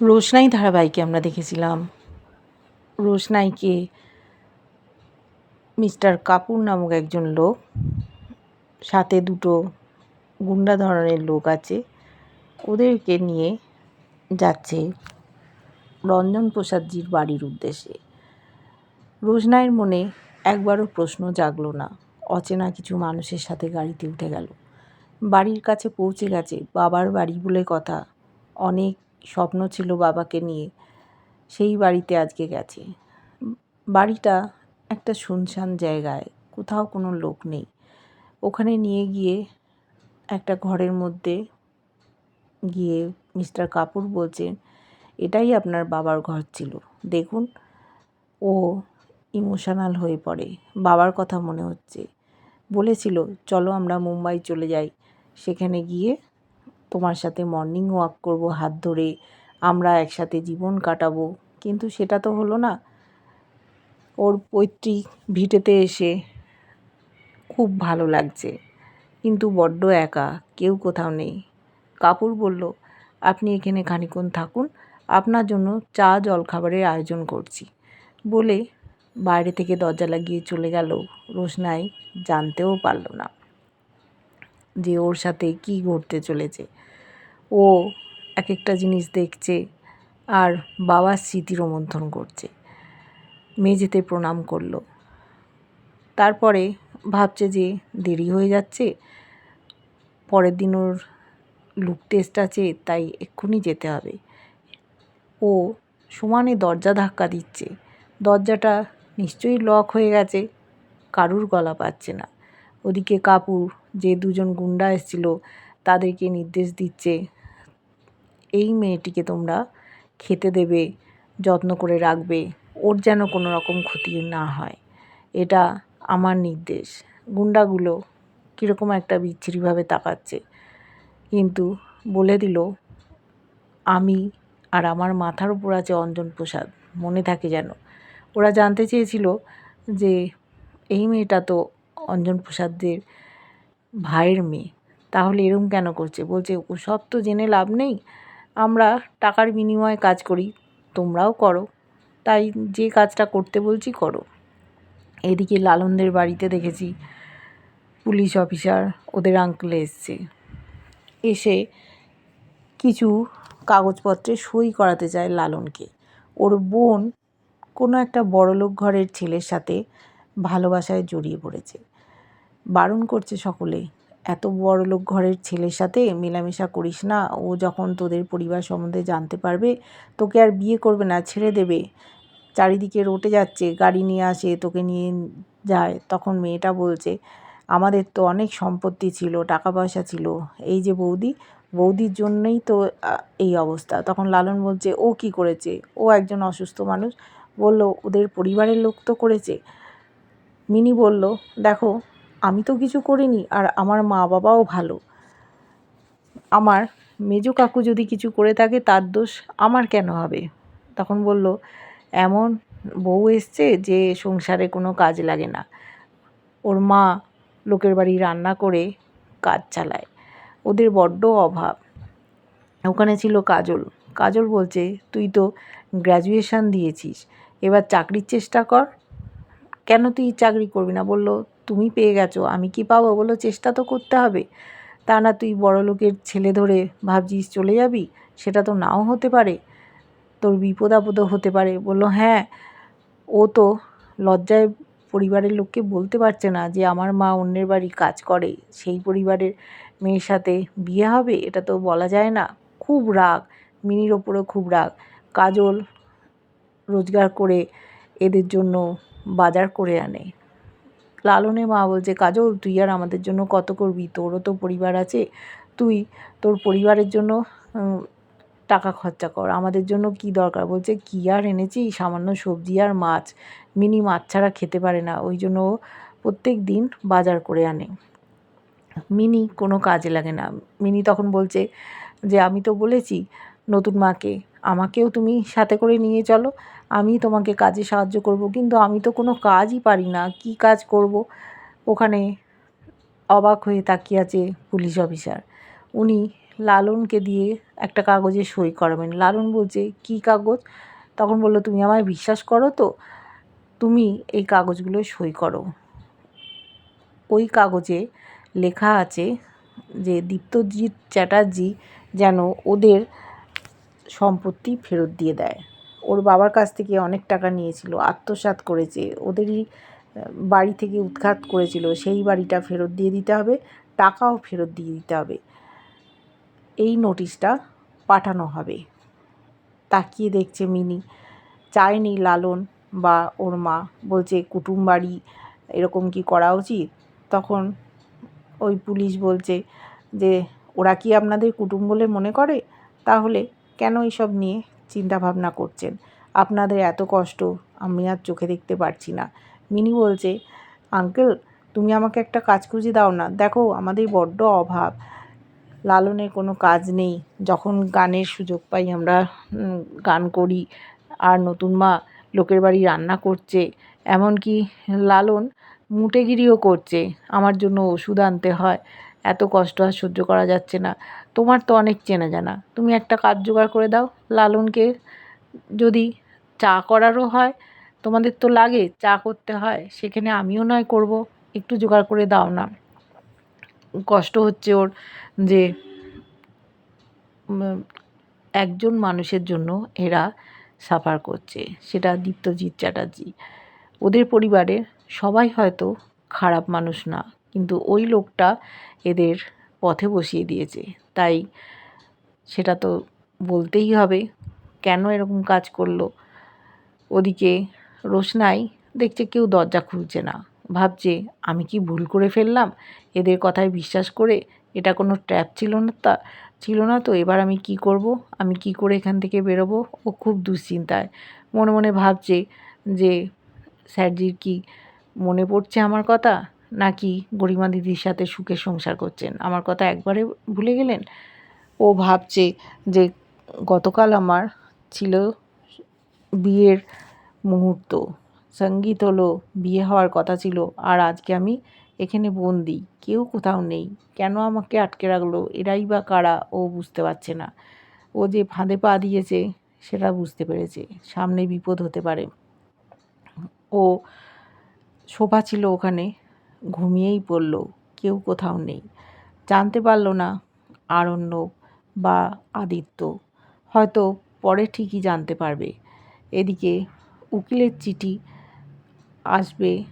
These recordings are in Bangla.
রোশনাই ধারাবাহিকে আমরা দেখেছিলাম। রোশনাইকে মিস্টার কাপুর নামক একজন লোক, সাথে দুটো গুন্ডা ধরনের লোক আছে, ওদেরকে নিয়ে যাচ্ছে রঞ্জন প্রসাদজির বাড়ির উদ্দেশ্যে। রোশনাইয়ের মনে একবারও প্রশ্ন জাগলো না, অচেনা কিছু মানুষের সাথে গাড়িতে উঠে গেল। বাড়ির কাছে পৌঁছে গেছে, বাবার বাড়ি বলে কথা, অনেক স্বপ্ন ছিল বাবাকে নিয়ে। সেই বাড়িতে আজকে গেছে। বাড়িটা একটা শুনশান জায়গায়, কোথাও কোনো লোক নেই। ওখানে নিয়ে গিয়ে একটা ঘরের মধ্যে গিয়ে মিস্টার কাপুর বলছেন, এটাই আপনার বাবার ঘর ছিল। দেখুন, ও ইমোশনাল হয়ে পড়ে। বাবার কথা মনে হচ্ছে। বলেছিল, চলো আমরা মুম্বাই চলে যাই। সেখানে গিয়ে তোমার সাথে মর্নিং ওয়াক করব, হাত ধরে আমরা একসাথে জীবন কাটাবো। কিন্তু সেটা তো হলো না। ওর পৈতৃক ভিটেতে এসে খুব ভালো লাগছে। কিন্তু বড্ড একা, কেউ কোথাও নেই। কাপুর বলল, আপনি এখানে খানিক্ষণ থাকুন, আপনার জন্য চা, জলখাবারের আয়োজন করছি। বলে বাইরে থেকে দরজা লাগিয়ে চলে গেল। রোশনাই জানতেও পারল না। যে ওর সাথে কী ঘটতে চলেছে। ও এক একটা জিনিস দেখছে আর বাবার স্মৃতি রোমন্থন করছে। মেঝেতে প্রণাম করল। তারপরে ভাবছে যে দেরি হয়ে যাচ্ছে। পরের দিন ওর লুক টেস্ট আছে, তাই এক্ষুনি যেতে হবে। ও সমানে দরজা ধাক্কা দিচ্ছে। দরজাটা নিশ্চয়ই লক হয়ে গেছে। কারুর গলা পাচ্ছে না। ওদিকে কাপুর, যে দুজন গুন্ডা এসেছিল, তাদেরকে নির্দেশ দিচ্ছে, এই মেয়েটিকে তোমরা খেতে দেবে, যত্ন করে রাখবে, ওর যেন কোনো রকম ক্ষতি না হয়। এটা আমার নির্দেশ। গুন্ডাগুলো কীরকম একটা বিচ্ছিরিভাবে তাকাচ্ছে। কিন্তু বলে দিল, আমি আর আমার মাথার উপর আছে অঞ্জন প্রসাদ, মনে থাকে যেন। ওরা জানতে চেয়েছিল যে, এই মেয়েটা তো অঞ্জন প্রসাদদের ভাইয়ের মেয়ে। তাহলে এরম কেন করছে? বলছে ওসব তো জেনে লাভ নেই, আমরা টাকার বিনিময়ে কাজ করি, তোমরাও করো। তাই যে কাজটা করতে বলছি, করো। এদিকে লালনদের বাড়িতে দেখেছি, পুলিশ অফিসার ওদের আঙ্কেলে এসছে। এসে কিছু কাগজপত্রে সই করাতে চায় লালনকে। ওর বোন কোনো একটা বড়লোক ঘরের ছেলের সাথে ভালোবাসায় জড়িয়ে পড়েছে। বারণ করছে সকলে, এত বড়লোক ঘরের ছেলের সাথে মেলামেশা করিস না, ও যখন তোদের পরিবার সম্বন্ধে জানতে পারবে, তোকে আর বিয়ে করবে না, ছেড়ে দেবে। চারিদিকে রটে যাচ্ছে, গাড়ি নিয়ে আসে, তোকে নিয়ে যায়। তখন মেয়েটা বলছে, আমাদের তো অনেক সম্পত্তি ছিল টাকা পয়সা ছিল। এই যে বৌদি, বৌদির জন্যই তো এই অবস্থা। তখন লালন বলছে, ও কি করেছে? ও একজন অসুস্থ মানুষ। বলল, ওদের পরিবারের লোক তো করেছে। মিনি বলল, দেখো, আমি তো কিছু করিনি আর আমার মা বাবাও ভালো। আমার মেজো কাকু যদি কিছু করে থাকে তার দোষ আমার কেন হবে? তখন বলল, এমন বউ এসছে যে সংসারে কোনো কাজ লাগে না। ওর মা লোকের বাড়ি রান্না করে কাজ চালায়। ওদের বড্ড অভাব। ওখানে ছিল কাজল। কাজল বলছে, তুই তো গ্র্যাজুয়েশান দিয়েছিস। এবার চাকরির চেষ্টা কর কেন তুই চাকরি করবি না? বলল, তুমি পেয়ে গেছো, আমি কি পাবো? বলল, চেষ্টা তো করতে হবে। তা না, তুই বড় লোকের ছেলে ধরে ভাবছিস চলে যাবি? সেটা তো নাও হতে পারে। তোর বিপদ আপদও হতে পারে। বলল হ্যাঁ। ও তো লজ্জায় পরিবারের লোককে বলতে পারছে না যে, আমার মা অন্যের বাড়ি কাজ করে, সেই পরিবারের মেয়ের সাথে বিয়ে হবে? এটা তো বলা যায় না। খুব রাগ, মিনির ওপরেও খুব রাগ। কাজল রোজগার করে এদের জন্য বাজার করে আনে। লালনের মা বলছে, কাজল, তুই আর আমাদের জন্য কত করবি? তোরও তো পরিবার আছে। তুই তোর পরিবারের জন্য টাকা খরচা কর। আমাদের জন্য কি দরকার? বলছে, কী আর এনেছি? সামান্য সবজি আর মাছ। মিনি মাছ ছাড়া খেতে পারে না। ওই জন্য প্রত্যেক দিন বাজার করে আনে। মিনি কোনো কাজে লাগে না। মিনি তখন বলছে যে, আমি তো বলেছি নতুন মাকে আমাকেও তুমি সাথে করে নিয়ে চলো। আমি তোমাকে কাজে সাহায্য করব, কিন্তু আমি তো কোনো কাজই পারি না। কি কাজ করব? ওখানে অবাক হয়ে তাকিয়ে আছে পুলিশ অফিসার। উনি লালনকে দিয়ে একটা কাগজে সই করাবেন। লালন বলছে, কী কাগজ? তখন বলল, তুমি আমায় বিশ্বাস করো তো? তুমি এই কাগজগুলো সই করো। ওই কাগজে লেখা আছে যে, দীপ্তজিৎ চ্যাটার্জি যেন ওদের সম্পত্তি ফেরত দিয়ে দেয়। ওর বাবার কাছ থেকে অনেক টাকা নিয়েছিল, আত্মসাৎ করেছে, ওদেরই বাড়ি থেকে উৎখাত করেছিল, সেই বাড়িটা ফেরত দিয়ে দিতে হবে, টাকাও ফেরত দিয়ে দিতে হবে। এই নোটিশটা পাঠানো হবে। তাকিয়ে দেখছে মিনি। চায়নি লালন বা ওর মা, বলছে, কুটুম বাড়ি এরকম কি করা উচিত? তখন ওই পুলিশ বলছে যে, ওরা কি আপনাদের কুটুম বলে মনে করে? তাহলে কেন এইসব নিয়ে চিন্তা ভাবনা করছেন? আপনাদের এত কষ্ট আমি আর চোখে দেখতে পারছি না। মিনি বলছে, আঙ্কেল, তুমি আমাকে একটা কাজ খুঁজে দাও না। দেখো, আমাদের বড্ড অভাব। লালনের কোনো কাজ নেই। যখন গানের সুযোগ পাই আমরা গান করি। আর নতুন মা লোকের বাড়ি রান্না করছে। এমনকি লালন মুটেগিরিও করছে। আমার জন্য ওষুধ আনতে হয়। এত কষ্ট আর সহ্য করা যাচ্ছে না। তোমার তো অনেক চেনা জানা। তুমি একটা কাজ জোগাড় করে দাও, লালনকে যদি চা করারও হয়, তোমাদের তো লাগে, চা করতে হয়, সেখানে আমিও নয় করব, একটু জোগাড় করে দাও না। কষ্ট হচ্ছে ওর যে একজন মানুষের জন্য এরা সাফার করছে, সেটা দীপ্তজিৎ চ্যাটার্জি। ওদের পরিবারের সবাই হয়তো খারাপ মানুষ না। কিন্তু ওই লোকটা এদের পথে বসিয়ে দিয়েছে। তাই সেটা তো বলতেই হবে, কেন এরকম কাজ করল? ওদিকে রোশনাই দেখছে কেউ দরজা খুলছে না। ভাবছে, আমি কি ভুল করে ফেললাম? এদের কথায় বিশ্বাস করে? এটা কোনো ট্র্যাপ ছিল না তা, ছিল না তো? এবার আমি কি করব? আমি কি করে এখান থেকে বেরোবো? ও খুব দুশ্চিন্তায়। মনে মনে ভাবছে যে, স্যারজির কি মনে পড়ছে আমার কথা? নাকি গরিমা দিদির সাথে সুখে সংসার করছেন? আমার কথা একবারে ভুলে গেলেন? ও ভাবছে যে গতকাল আমার ছিল বিয়ের মুহূর্ত। সংগীত হলো, বিয়ে হওয়ার কথা ছিল, আর আজকে আমি এখানে বন্দি। কেউ কোথাও নেই। কেন আমাকে আটকে রাখল? এরাই বা কারা? ও বুঝতে পারছে না। ও যে ফাঁদে পা দিয়েছে, সেটা বুঝতে পেরেছে। সামনে বিপদ হতে পারে। ও শোভা ছিল ওখানে। ঘুমিয়েই পড়ল, কেউ কোথাও নেই। জানতে পারল না আরণ্যক বা আদিত্য। হয়তো পরে ঠিকই জানতে পারবে। এদিকে উকিলের চিঠি আসবে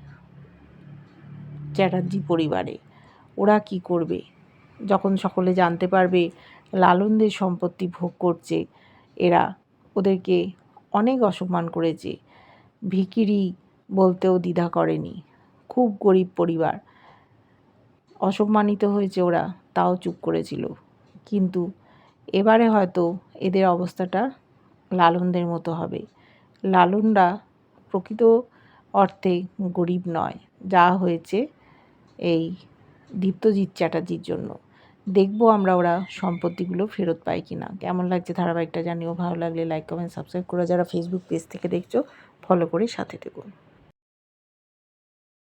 চ্যাটার্জি পরিবারে। ওরা কি করবে? যখন সকলে জানতে পারবে লালনদের সম্পত্তি ভোগ করছে, এরা ওদেরকে অনেক অসম্মান করেছে। ভিকিরি বলতেও দ্বিধা করেনি। খুব গরিব পরিবার। অসম্মানিত হয়েছে ওরা, তাও চুপ করেছিল। কিন্তু এবারে হয়তো এদের অবস্থাটা লালনদের মতো হবে। লালনরা প্রকৃত অর্থে গরিব নয়, যা হয়েছে এই দীপ্তজিৎ চ্যাটার্জির জন্য। দেখব আমরা ওরা সম্পত্তিগুলো ফেরত পাই কি না কেমন লাগছে ধারাবাহিকটা জানিও। ভালো লাগলে লাইক কমেন্ট সাবস্ক্রাইব করে যারা ফেসবুক পেজ থেকে দেখছ ফলো করে সাথে দেখুন